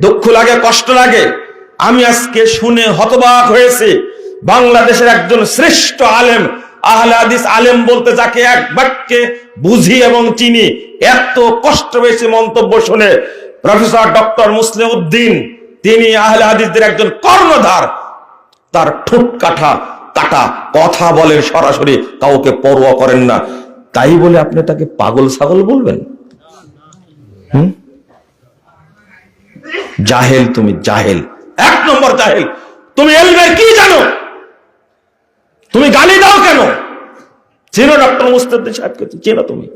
দুঃখ লাগে, কষ্ট লাগে। আমি আজকে শুনে হতবাক হয়েছে। বাংলাদেশের একজন শ্রেষ্ঠ আলেম, আহলে হাদিস আলেম বলতে যাকে এক বাক্যে বুঝি এবং চিনি, এত কষ্ট পেয়েছে মন্তব্য শুনে। প্রফেসর ডক্টর মুসলিম উদ্দিন তিনি আহলে হাদিসদের একজন কর্ণধার। তার ঠোঁট কাটা কাটা, কথা বলেন সরাসরি, কাউকে পরোয়া করেন না। তাই বলে আপনি তাকে পাগল ছাগল বলবেন? হুম? জাহেল, তুমি জাহেল। এক নম্বর জাহেল। তুমি এলমের কি জানো? তুমি গালি দাও কেন? চেনো ডক্টর মুস্তাদ্দিন সাহেবকে, চেনো তুমি?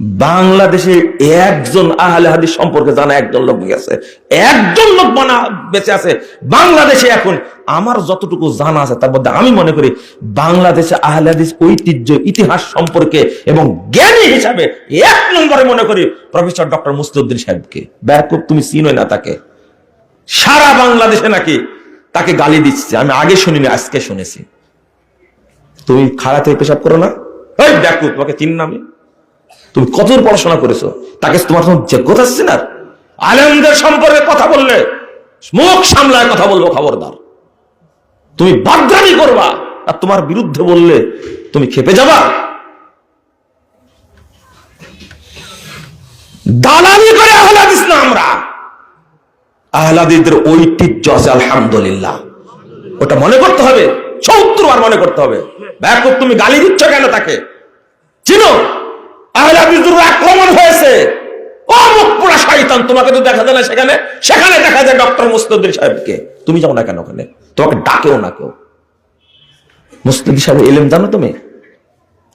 বাংলাদেশে একজন আহলে হাদিস সম্পর্কে জানা একজন লোক গেছে। একজন লোক বানা বেঁচে আছে। বাংলাদেশে এখন আমার যতটুকু জানা আছে তার মধ্যে আমি মনে করি বাংলাদেশে আহলে হাদিস ঐতিহ্য, ইতিহাস সম্পর্কে এবং জ্ঞানী হিসাবে এক নম্বরে মনে করি প্রফেসর ডক্টর মুস্তুদ্দিন সাহেবকে। ব্যাকুব তুমি চিনোই না তাকে। সারা বাংলাদেশে নাকি তাকে গালি দিচ্ছে। আমি আগে শুনিনি, আজকে শুনেছি। তুমি খাড়াতে পেশাব করো না? ওই ব্যাকুব তোমাকে চিন না আমি। তুমি কতদূর পড়াশোনা করেছ। তাকে তোমার কোনো যোগ্যতা আছে না? আলেমদের সম্পর্কে কথা বললে, মুখ সামলায় কথা বলব, খবরদার। তুমি বাদরামি করবা, আর তোমার বিরুদ্ধে বললে তুমি খেপে যাবা। দালালি করে আহলাদিস না আমরা। আহলাদিসদের ঐতিহ্য আছে, আলহামদুলিল্লাহ। ওটা মনে করতে হবে সত্তর বার মনে করতে হবে। ব্যাকুব তুমি গালি দিচ্ছ কেন তাকে? চিনো? আক্রমণ হয়েছে। তোমাকে তো দেখা যায় না সেখানে। সেখানে দেখা যায় ডক্টর সাহেবকে। তুমি যাও না কেন ওখানে? তোমাকে ডাকেও না কেউ। সাহেব এলেম জানো তুমি?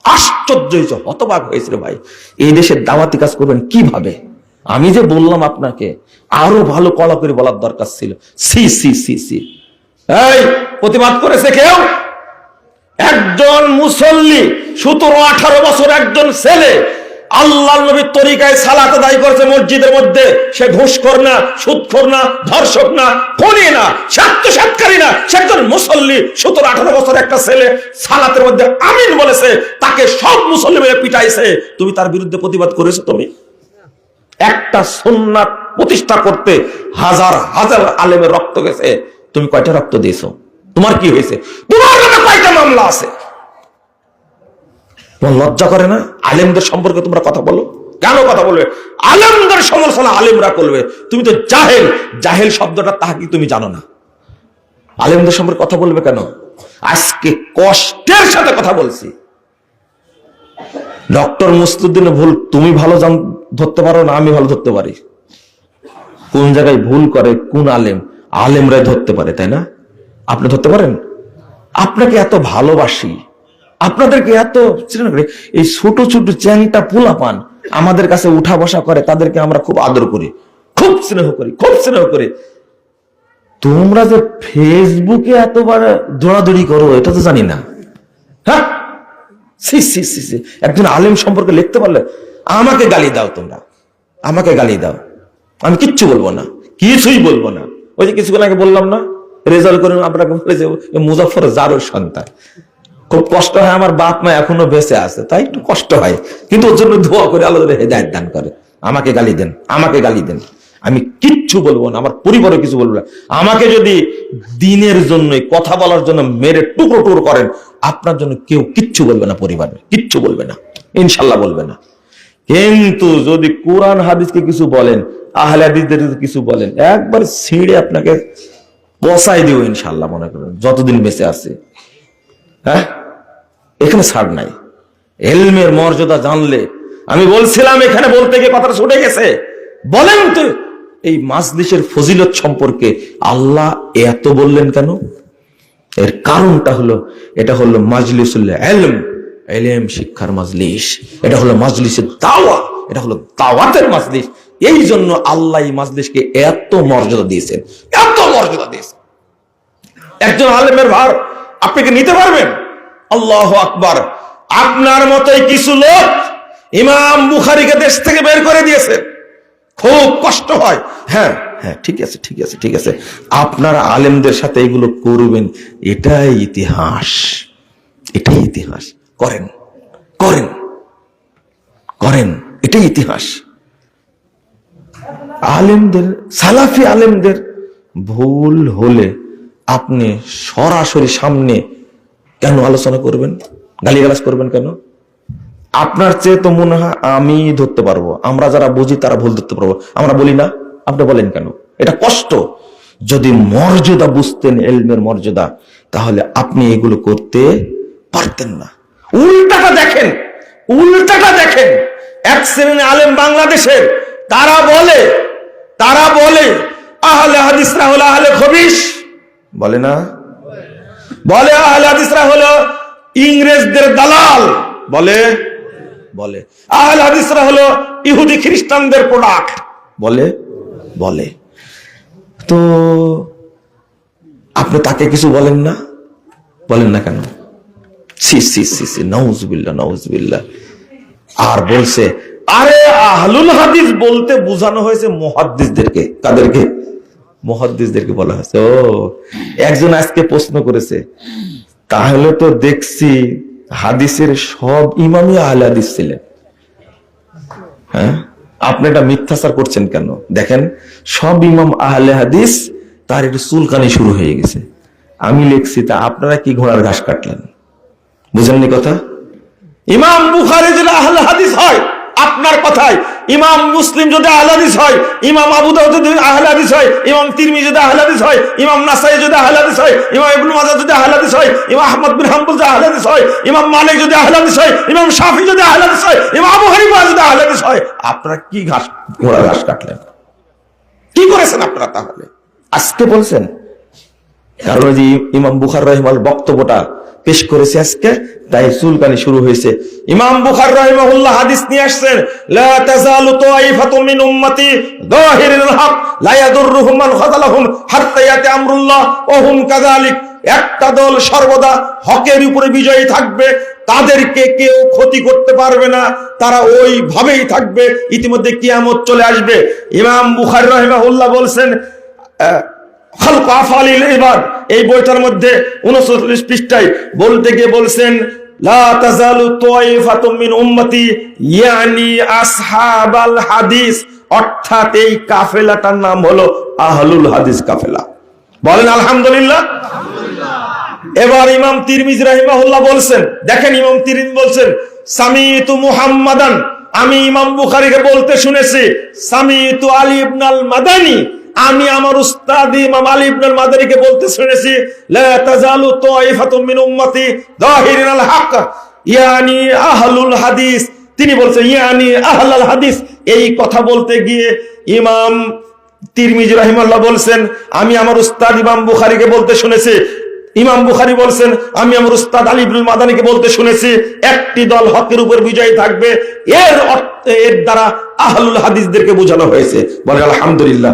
আশ্চর্য হতবাক হয়েছিল ভাই। এই দেশের দাওয়াতি কাজ করবেন কীভাবে? আমি যে বললাম আপনাকে, আরও ভালো কলা করে বলার দরকার ছিল। সি সি সি সি। এই, প্রতিবাদ করেছে কেউ? একজন মুসল্লি, সতেরো, আঠারো বছর একজন ছেলে আল্লাহ নবীর তরিকায় সালাত আদায় করেছে মসজিদের মধ্যে। সে ঘুষখোর না, সুদখোর না, ধর্ষক না, খনি না, স্বার্থসাৎকারী না। সে একজন মুসল্লি, সতেরো, আঠারো বছর একটা ছেলে, সালাতের মধ্যে আমিন বলেছে, তাকে সব মুসল্লি মিলে পিটাইছে। তুমি তার বিরুদ্ধে প্রতিবাদ করেছ তুমি? একটা সুন্নাত প্রতিষ্ঠা করতে হাজার হাজার আলেমের রক্ত গেছে। তুমি কয়টা রক্ত দিয়েছ? তোমার কি হয়েছে? তোমার নামে কয়টা মামলা আছে? তোমার লজ্জা করে না? আলেমদের সম্পর্কে তোমরা কথা বলো। কেন কথা বলবে? আলেমদের সমালোচনা আলেমরা করবে। তুমি তো জাহেল। জাহেল শব্দটা তাহা কি তুমি জানো না। আলেমদের সম্পর্কে কথা বলবে কেন? আজকে কষ্টের সাথে কথা বলছি। ডক্টর মুস্তুদ্দিন ভুল তুমি ভালো জান, ধরতে পারো না, আমি ভালো ধরতে পারি। কোন জায়গায় ভুল করে কোন আলেম? আলেমরাই ধরতে পারে, তাই না? আপনি ধরতে পারেন? আপনাকে এত ভালোবাসি। আপনাদেরকে এত এই ছোট ছোট চ্যাংটা পোলা পান আমাদের কাছে উঠা বসা করে, তাদেরকে আমরা খুব আদর করি। খুব স্নেহ করি, খুব স্নেহ করি। তোমরা যে ফেসবুকে এতবার দৌড়াদৌড়ি করো, এটা তো জানি না। হ্যাঁ? একজন আলেম সম্পর্কে লিখতে পারলে, আমাকে গালি দাও তোমরা। আমাকে গালি দাও। আমি কিচ্ছু বলব না। কিছুই বলব না। ওই যে কিছুক্ষণ আগে বললাম না রেজাল্ট করে আপনাকে বলে যে মুজাফর জারুর সন্তান। খুব কষ্ট হয়, আমার বাপ মা এখনও বেঁচে আছে, তাই একটু কষ্ট হয়। কিন্তু ওর জন্য দোয়া করে আল্লাহ হেদায়ত দান করে। আমাকে গালি দেন, আমাকে গালি দেন। আমি কিচ্ছু বলব না, আমার পরিবারে কিছু বলব না। আমাকে যদি দিনের জন্য, কথা বলার জন্য মেরে টুকরো টুকরো করেন, আপনার জন্য কেউ কিচ্ছু বলবে না, পরিবারে কিচ্ছু বলবে না, ইনশাল্লাহ বলবে না। কিন্তু যদি কোরআন হাদিসকে কিছু বলেন, আহলে হাদিসদের কিছু বলেন, একবার ছিঁড়ে আপনাকে বসাই দিও ইনশাল্লাহ মনে করেন। যতদিন বেঁচে আছে। হ্যাঁ? এখানে ছাড় নাই। এলমের মর্যাদা জানলে, আমি বলছিলাম এখানে বলতে গিয়ে কথাটা ছুটে গেছে। বলেন তো, এই মাজলিসের ফজিলত সম্পর্কে আল্লাহ এত বললেন কেন? এর কারণটা হলো, এটা হলো মাজলিসুল এলম, এলেম শিক্ষার মাজলিস। এটা হলো মাজলিসের দাওয়া, এটা হলো দাওয়াতের মাজলিস। এই জন্য আল্লাহ মাজলিসকে এত মর্যাদা দিয়েছেন এত মর্যাদা দিয়েছেন একজন আলেমের ভার, আপনি কি নিতে পারবেন? আল্লাহ আকবার। আপনার মতোই কিছু লোক ইমাম বুখারিকে দেশ থেকে বের করে দিয়েছে। খুব কষ্ট হয়। হ্যাঁ হ্যাঁ ঠিক আছে ঠিক আছে ঠিক আছে। আপনারা আলেমদের সাথে এগুলো করবেন, এটাই ইতিহাস। এটাই ইতিহাস। করেন করেন করেন, এটাই ইতিহাস। আলেমদের, সালাফি আলেমদের ভুল হলে আপনি সরাসরি সামনে কেন আলোচনা করবেন? গালিগালাজ করবেন কেন? আপনার চেয়ে তো মনে হয় আমি ধরতে পারব। আমরা যারা বুঝি তারা ভুল ধরতে পারব। আমরা বলি না, আপনি বলেন কেন? এটা কষ্ট। যদি মর্যাদা বুঝতেন, এলমের মর্যাদা, তাহলে আপনি এগুলো করতে পারতেন না। উল্টাটা দেখেন উল্টাটা দেখেন। এক শ্রেণি আলেম বাংলাদেশের, তারা বলে তারা বলে, আহলে হাদিসরা হলো আহলে খবিস বলে না। বলে, আহলে হাদিসরা হলো ইংরেজদের দালাল। বলে। বলে। আহলে হাদিসরা হলো ইহুদি খ্রিস্টানদের প্রোডাক্ট। বলে। বলে। তো আপনি তাকে কিছু বলেন না? বলেন না কেন? সি সি সি সি নাউজুবিল্লাহ নাউজুবিল্লাহ আর বলছে আরে আহলুল হাদিস বলতে বোঝানো হয়েছে মুহাদ্দিসদেরকে। কাদেরকে? মুহাদ্দিসদেরকে বলা হয়েছে। ও, একজন আজকে প্রশ্ন করেছে, তাহলে তো দেখছি হাদিসের সব ইমামই আহলে হাদিস ছিলেন। হ্যাঁ? আপনি এটা মিথ্যাচার করছেন কেন? দেখেন, সব ইমাম আহলে হাদিস, তার একটু চুলকানি শুরু হয়ে গেছে। আমি লিখছি, তা আপনারা কি ঘোড়ার ঘাস কাটলেন? বুঝেননি কথা? ইমাম বুখারি যদি আহলে হাদিস হয় আপনার কথায়, ইমাম মুসলিম যদি আহলে হাদিস হয়, ইমাম আবু দাউদ যদি আহলে হাদিস হয়, ইমাম তিরমিজি যদি আহলে হাদিস হয়, ইমাম নাসাই যদি আহলে হাদিস হয়, ইমাম ইবনে মাজাহ যদি আহলে হাদিস হয়, ইমাম আহমদ বিন হাম্বল যদি আহলে হাদিস হয়, ইমাম মালিক যদি আহলে হাদিস হয়, ইমাম শাফি যদি আহলে হাদিস হয়, ইমাম আবু হানিফা যদি আহলে হাদিস হয়, আপনারা কি ঘাস ঘোড়া ঘাস কাটলেন? কি করেছেন আপনারা তাহলে? আজকে বলছেন, কারণ যে ইমাম বুখার রহিমাল বক্তব্যটা পেশ করেছে আজকে, তাই চুলকানি শুরু হয়েছে। ইমাম বুখার রহিমাহুল্লাহ হাদিস নিয়ে আসছেন, লা তাজালু তাইফাতুম মিন উম্মতি যাহিরিল হক, লা ইয়াদুররুহুম মান খাযালাহুম হাত্তা ইয়াতি আমরুল্লাহ, ওয়া হুম কাযালিক। একটা দল সর্বদা হকের উপরে বিজয়ী থাকবে, তাদেরকে কেউ ক্ষতি করতে পারবে না, তারা ওইভাবেই থাকবে, ইতিমধ্যে কিয়ামত চলে আসবে। ইমাম বুখারী রাহিমাহুল্লাহ বলছেন খালক আফালিল ইবাদ। এই বইটার মধ্যে 39 পৃষ্ঠায় বলতে গিয়ে বলছেন হাদিস। অর্থাৎ এই কাফেলাটার নাম হলো আহলুল হাদিস কাফেলা। বলেন আলহামদুলিল্লাহ। এবার ইমাম তিরমিজ রাহিমাহুল্লাহ বলছেন দেখেন ইমাম তিরমিজ বলছেন সামিতু মুহাম্মাদান। আমি ইমাম বুখারীকে বলতে শুনেছি সামিতু আলী ইবনাল মাদানি। আমি আমার উস্তাদ ইমাম আলী ইবনুল মাদারিকে বলতে শুনেছি, লা তাজালু তাইফাতুম মিন উম্মতি যাহিরিনাল হক। ইয়ানি আহলুল হাদিস। তিনি বলছেন, ইয়ানি আহলাল হাদিস। এই কথা বলতে গিয়ে ইমাম তিরমিজি রাহিমাল্লাহ বলছেন, আমি আমার উস্তাদ ইমাম বুখারীকে বলতে শুনেছি ইমাম বুখারী বলছেন, আমি আমার উস্তাদ আলী ইবনুল মাদানিকে বলতে শুনেছি, একটি দল হকের উপর বিজয়ী থাকবে, এর এর দ্বারা আহলুল হাদিসদেরকে বোঝানো হয়েছে। বলে আলহামদুলিল্লাহ,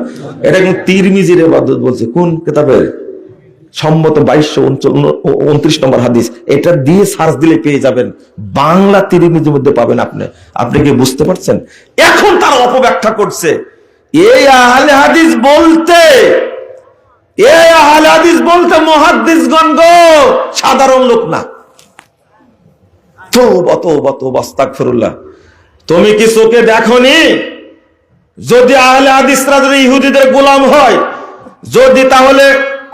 এটা কিন্তু তিরমিজির ইবাদত বলছে। কোন কিতাবের সম্মত বাইশশো উনত্রিশ নম্বর হাদিস। এটা দিয়ে সার্চ দিলে পেয়ে যাবেন। বাংলা তিরিমিজির মধ্যে পাবেন আপনি। আপনি কি বুঝতে পারছেন? এখন তার অপব্যাখ্যা করছে। এই আহলে হাদিস বলতে বলতে সাধারণ লোক না। তুমি কি চোখে দেখনি? যদি আহলে যদি ইহুদিদের গোলাম হয়, যদি তাহলে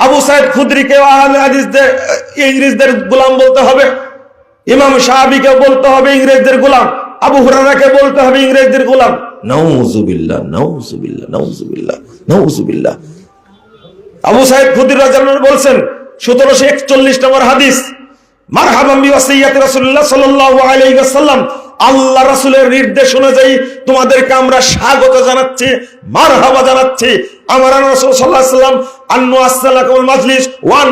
আবু সাইদ খুদরিকে আহলে হাদিসদের ইংরেজদের গোলাম বলতে হবে? ইমাম সাহাবিকে বলতে হবে ইংরেজদের গোলাম? আবু হুরারাকে বলতে হবে ইংরেজদের গোলাম? নাউজুবিল্লাহ নাউজুবিল্লাহ নাউজুবিল্লাহ নাউজুবিল্লাহ। আবু সাহেব খুদির রাজন বলছেন, সতেরোশো একচল্লিশ নম্বর হাদিস আল্লাহ রাসূলের নির্দেশ অনুযায়ী তোমাদেরকে আমরা স্বাগত জানাচ্ছি জানাচ্ছি। আমার মাজলিস ওয়ান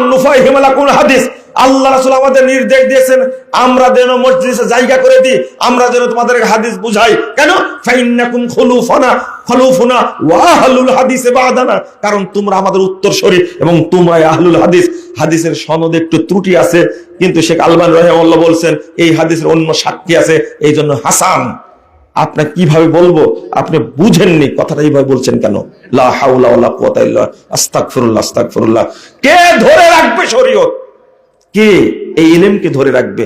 হাদিস। আল্লাহ রাসূল আমাদের নির্দেশ দিয়েছেন, আমরা যেন মসজিদে জায়গা করে দিই, আমরা যেন তোমাদের হাদিস বুঝাই। কেন? ফাইন্নাকুম খুলুফানা, খলুফুনা ওয়া হাদিস বাদানা। কারণ তোমরা আমাদের উত্তরসূরি এবং তোমরা আহলুল হাদিস। হাদিসের সনদে একটু ত্রুটি আছে, কিন্তু শেখ আলবান রাহিমাহুল্লাহ বলছেন, এই হাদিসের অন্য সাক্ষী আছে এই জন্য হাসান। আপনি কীভাবে বলব? আপনি বুঝেননি, কথাটা এইভাবে বলছেন কেন? লা হাওলা ওয়ালা কুওয়াতা ইল্লা কে ধরে রাখবে শরীয়ত? কে এই ইলেমকে ধরে রাখবে?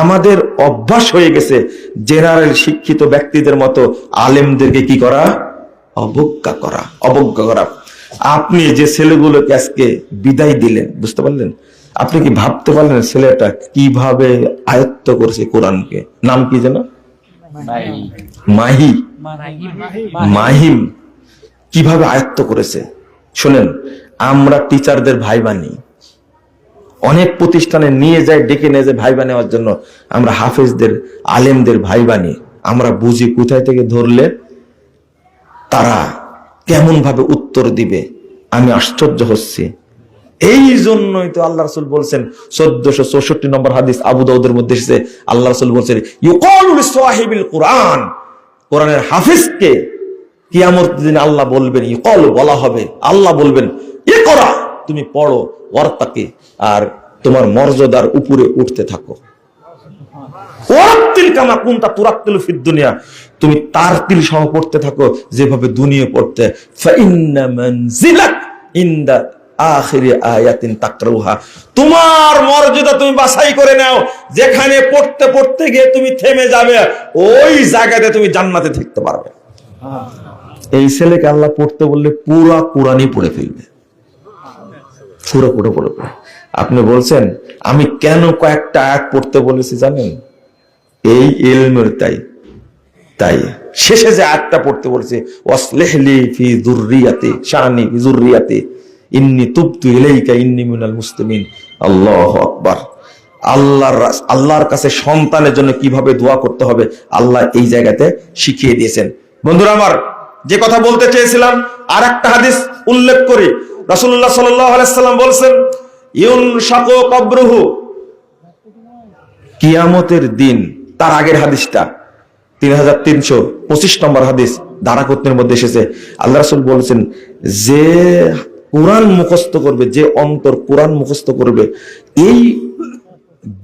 আমাদের অভ্যাস হয়ে গেছে জেনারেল শিক্ষিত ব্যক্তিদের মতো আলেমদেরকে কি করা? অবজ্ঞা করা অবজ্ঞা করা। আপনি যে ছেলেগুলোকে আজকে বিদায় দিলেন, বুঝতে পারলেন? আপনি কি ভাবতে পারলেন ছেলেটা কীভাবে আয়ত্ত করেছে কোরআনকে? নাম কি যেন? মাহি। মাহিম। কীভাবে আয়ত্ত করেছে? শোনেন, আমরা টিচারদের ভাই বানি অনেক প্রতিষ্ঠানে নিয়ে যায়, ডেকে নিয়ে যায় ভাই নেওয়ার জন্য। আমরা হাফেজদের, আলেমদের ভাই বানি আমরা বুঝি কোথায় থেকে ধরলে তারা কেমন ভাবে উত্তর দিবে। আমি আশ্চর্য হচ্ছি। এই জন্যই তো আল্লাহ রসুল বলছেন, চোদ্দশো চৌষট্টি নম্বর হাদিস আবু দাউদের মধ্যে এসেছে, আল্লাহ রসুল বলছেন ইউকলুল কোরআন। কোরআনের হাফিজকে কিয়ামত দিন আল্লাহ বলবেন ইকল বলা হবে। আল্লাহ বলবেন এ করা তুমি পড়ো, ওয়ার্তাকে, আর তোমার মর্যাদার উপরে উঠতে থাকো। তুমি তার তিল সহ পড়তে থাকো, যেভাবে দুনিয়া পড়তে। তোমার মর্যাদা তুমি বাছাই করে নাও। যেখানে পড়তে পড়তে গিয়ে তুমি থেমে যাবে, ওই জায়গাতে তুমি জান্নাতে থাকতে পারবে। এই ছেলেকে আল্লাহ পড়তে বললে পুরা কোরআনই পড়ে ফেলবে। পুরো পড়ে পড়ে আপনি বলছেন, আমি কেন কয়েকটা আয়াত পড়তে বলেছি জানেন? এই এলমের তাই তাই। শেষে যে আয়াতটা পড়তে বলেছে ওয়াসলিহলি ফি যুররিয়াতি, শানি ফি যুররিয়াতি, ইন্নি তুবতু ইলাইকা, ইন্নি মিনাল মুসলিমিন। আল্লাহু আকবার। আল্লাহর আল্লাহর কাছে সন্তানের জন্য কীভাবে দোয়া করতে হবে, আল্লাহ এই জায়গাতে শিখিয়ে দিয়েছেন। বন্ধুরা আমার, যে কথা বলতে চেয়েছিলাম আর একটা হাদিস উল্লেখ করি। সাল্লাল্লাহু সাল্লাম বলছেন, ইউন শাকো কবরুহু। কিয়ামতের দিন, তার আগের হাদিসটা, তিন হাজার তিনশো পঁচিশ নম্বর হাদিস ধারাকত্নের মধ্যে এসেছে। আল্লাহ রাসুল বলেছেন, যে কোরআন মুখস্থ করবে, যে অন্তর কোরআন মুখস্থ করবে, এই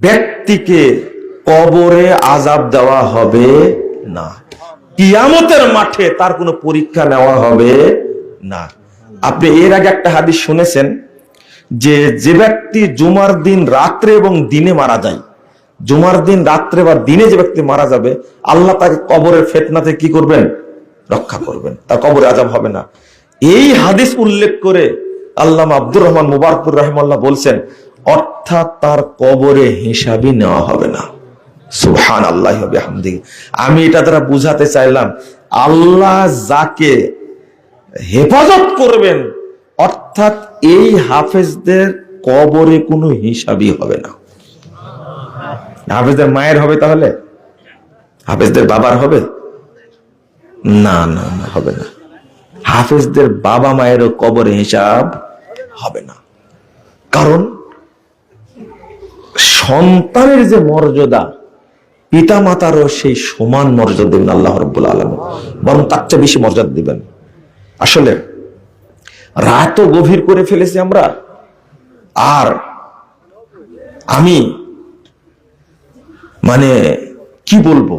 ব্যক্তিকে কবরে আজাব দেওয়া হবে না। কিয়ামতের মাঠে তার কোনো পরীক্ষা নেওয়া হবে না। আপনি এর আগে একটা হাদিস শুনেছেন যে যে ব্যক্তি জুমার দিন রাত্রে এবং দিনে মারা যায়, জুমার দিন রাত্রে বা দিনে যে ব্যক্তি মারা যাবে, আল্লাহ তাকে কবরের ফেতনাতে কি করবেন? রক্ষা করবেন। তার কবরে আজাব হবে না। এই হাদিস উল্লেখ করে আল্লাহ আব্দুর রহমান মুবারকুর রহমাল্লাহ বলছেন, অর্থাৎ তার কবরে হিসাবই নেওয়া হবে না। সুহান আল্লাহ হবে আমি এটা দ্বারা বুঝাতে চাইলাম, আল্লাহ যাকে হেফাজত করবেন। অর্থাৎ এই হাফেজদের কবরে কোনো হিসাবই হবে না। হাফেজদের মায়ের হবে তাহলে? হাফেজদের বাবার হবে? না না না, হবে না। হাফেজদের বাবা মায়েরও কবরে হিসাব হবে না। কারণ সন্তানের যে মর্যাদা পিতা মাতারও সেই সমান মর্যাদা দেবেন আল্লাহ রব্বুল আলম বরং তার চেয়ে বেশি মর্যাদা দিবেন। আসলে রাতও গভীর করে ফেলেছি আমরা। আর আমি মানে কি বলব?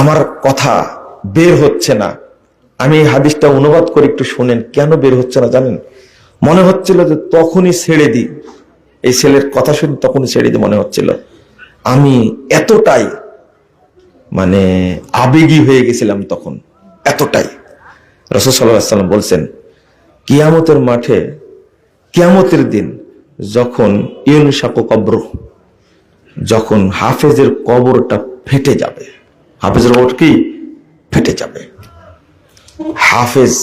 আমার কথা বের হচ্ছে না। আমি এই হাদিসটা অনুবাদ করে একটু শোনেন, কেন বের হচ্ছে না জানেন? মনে হচ্ছিল যে তখনই ছেড়ে দিই। এই ছেলের কথা শুনে তখনই ছেড়ে দিই মনে হচ্ছিল। আমি এতটাই মানে আবেগী হয়ে গেছিলাম তখন, এতটাই। রসদ সাল্লাম বলছেন, কিয়ামতের মাঠে, কিয়ামতের দিন যখন ইউনসাকো কব্র, যখন হাফেজের কবরটা ফেটে যাবে, হাফেজের কবর কি? ফেটে যাবে। হাফেজ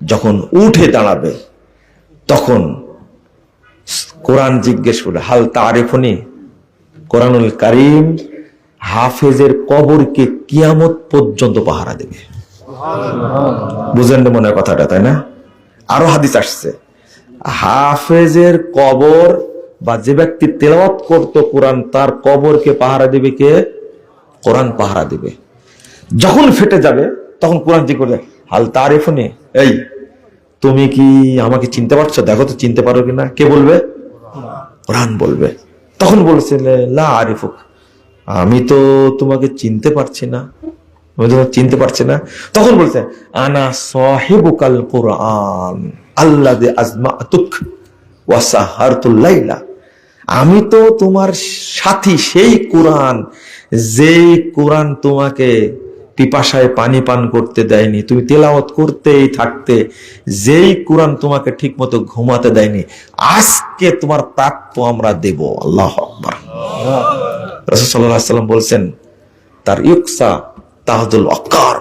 যখন উঠে দাঁড়াবে, তখন কোরআন জিজ্ঞেস করবে, হাল তারিফনি? কোরআনুল কারিম হাফেজের কবরকে কিয়ামত পর্যন্ত পাহারা দেবে। বুঝেন না মনে কথাটা, তাই না? আরও হাদিস আসছে। হাফেজের কবর বা যে ব্যক্তি তেলাওয়াত করতো কোরআন, তার কবরকে পাহারা দিবে কে? কোরআন পাহারা দিবে। যখন ফেটে যাবে, তখন কোরআন কি করবে হাল তারিফনি? এই, তুমি কি আমাকে চিনতে পারছ? দেখো তো, চিনতে পারো কিনা? কে বলবে? কোরআন বলবে। তখন বলছে, লা আরিফুক, আমি তো তোমাকে চিনতে পারছি না। চিনতে পারছে না। তখন বলছে, আনা সাহিবুকাল কোরআন আল্লাহ লাইলা। আমি তো তোমার সাথী, সেই কোরআন। যেই কোরআন তোমাকে পিপাসায় পানি পান করতে দেয়নি, তুমি তেলাওয়াত করতেই থাকতে, যেই কোরআন তোমাকে ঠিক মতো ঘুমাতে দেয়নি, আজকে তোমার প্রাপ্য আমরা দেব। আল্লাহ আকবার। রসুল্লাহাম বলছেন, তার ইউকসা তাহাদুল অকার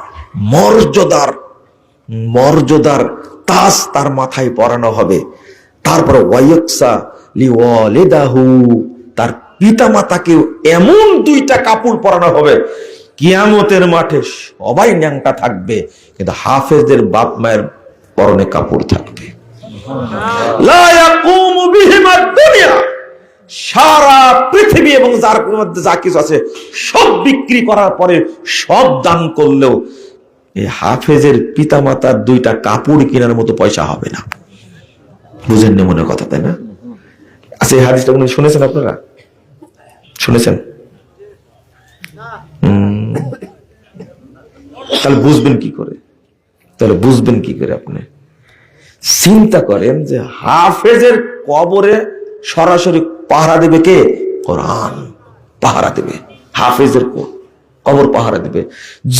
মর্যাদার মর্যাদার তাস তার মাথায় পরানো হবে। তারপর ওয়াইকসা লিওয়ালিদাহু, তার পিতা মাতাকেও এমন দুইটা কাপড় পরানো হবে। কিয়ামতের মাঠে সবাই ন্যাংটা থাকবে, কিন্তু হাফেজদের বাপ মায়ের পরনে কাপড় থাকবে। লা ইয়াকুমু বিহিমা দুনিয়া। সারা পৃথিবী এবং যার মধ্যে যা কিছু আছে, সব বিক্রি করার পরে সব দান করলেও এই হাফেজের পিতামাতার দুইটা কাপড় কেনার মতো পয়সা হবে না। বুঝেননি মনে কথা, তাই না? আচ্ছা এই হাদিসটা উনি শুনেছেন আপনারা? শুনেছেন। তাহলে বুঝবেন কি করে? তাহলে বুঝবেন কি করে আপনি? চিন্তা করেন যে হাফেজের কবরে সরাসরি পাহারা দেবে কে? কোরআন পাহারা দেবে। হাফেজের কবর পাহারা দেবে।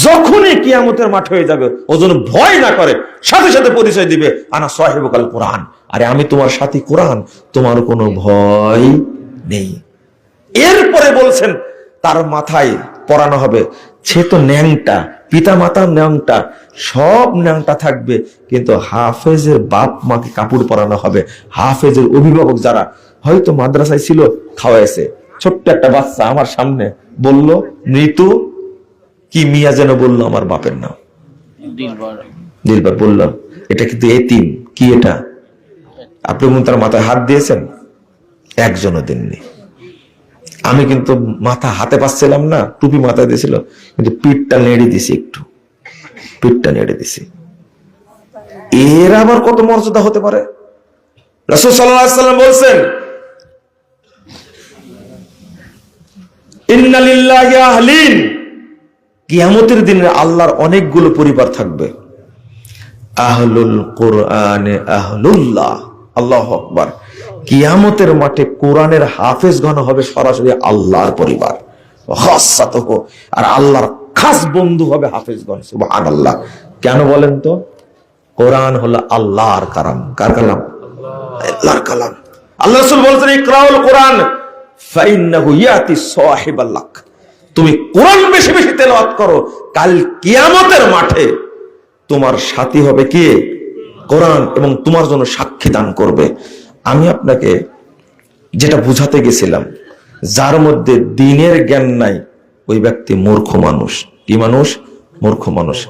যখনই কিয়ামতের মাঠ হয়ে যাবে ও যেন ভয় না করে, সাথে সাথে পরিচয় দিবে, আনা সাহেবকাল কোরআন। আরে আমি তোমার সাথী কোরআন, তোমার কোনো ভয় নেই। এরপরে বলছেন, তার মাথায় পরানো হবে। সে তো ন্যাংটা পিতা মাতার ন্যাংটা, সব ন্যাংটা থাকবে, কিন্তু হাফেজের বাপ মাকে কাপড় পরানো হবে। হাফেজের অভিভাবক যারা হয়তো মাদ্রাসায় ছিল খাওয়াইছে। ছোট্ট একটা বাচ্চা আমার সামনে বলল মৃত্যু? কি মিয়া যেন বলল আমার বাপের নাম? দিলবার। বলল এটা কিন্তু এতিম কি এটা? আপনি তার মাথায় হাত দিয়েছেন? একজনও দেননি। আমি কিন্তু মাথা হাতে পাচ্ছিলাম না টুপি মাথায় দিয়েছিল কিন্তু পিঠটা নেড়ে দিছি একটু। পিঠটা নেড়ে দিছি। এর আবার কত মর্যাদা হতে পারে? রসুল সাল্লাম বলছেন কিয়ামতের দিনে আল্লাহর অনেকগুলো পরিবার থাকবে। আহলুল কোরআনে আহলুল্লাহ। আল্লাহ আকবার। কিয়ামতের মাঠে কোরআনের হাফেজ ঘন হবে সরাসরি আল্লাহর পরিবার। আর আল্লাহর খাস বন্ধু হবে হাফেজগণ, সুবহানাল্লাহ। কেন বলেন তো? কোরআন হলো আল্লাহর কালাম। কার কালাম? আল্লাহর কালাম। আল্লাহ বলছেন কোরআন। তুমি কোরআন বেশি বেশি তেলাওয়াত করো, কাল কিয়ামতের মাঠে তোমার সাথী হবে কে? কোরআন, এবং তোমার জন্য সাক্ষী দান করবে। আমি আপনাকে যেটা বুঝাতে গেছিলাম, যার মধ্যে দিনের জ্ঞান নাই, ওই ব্যক্তি মূর্খ মানুষ। কি মানুষ? মূর্খ মানুষ।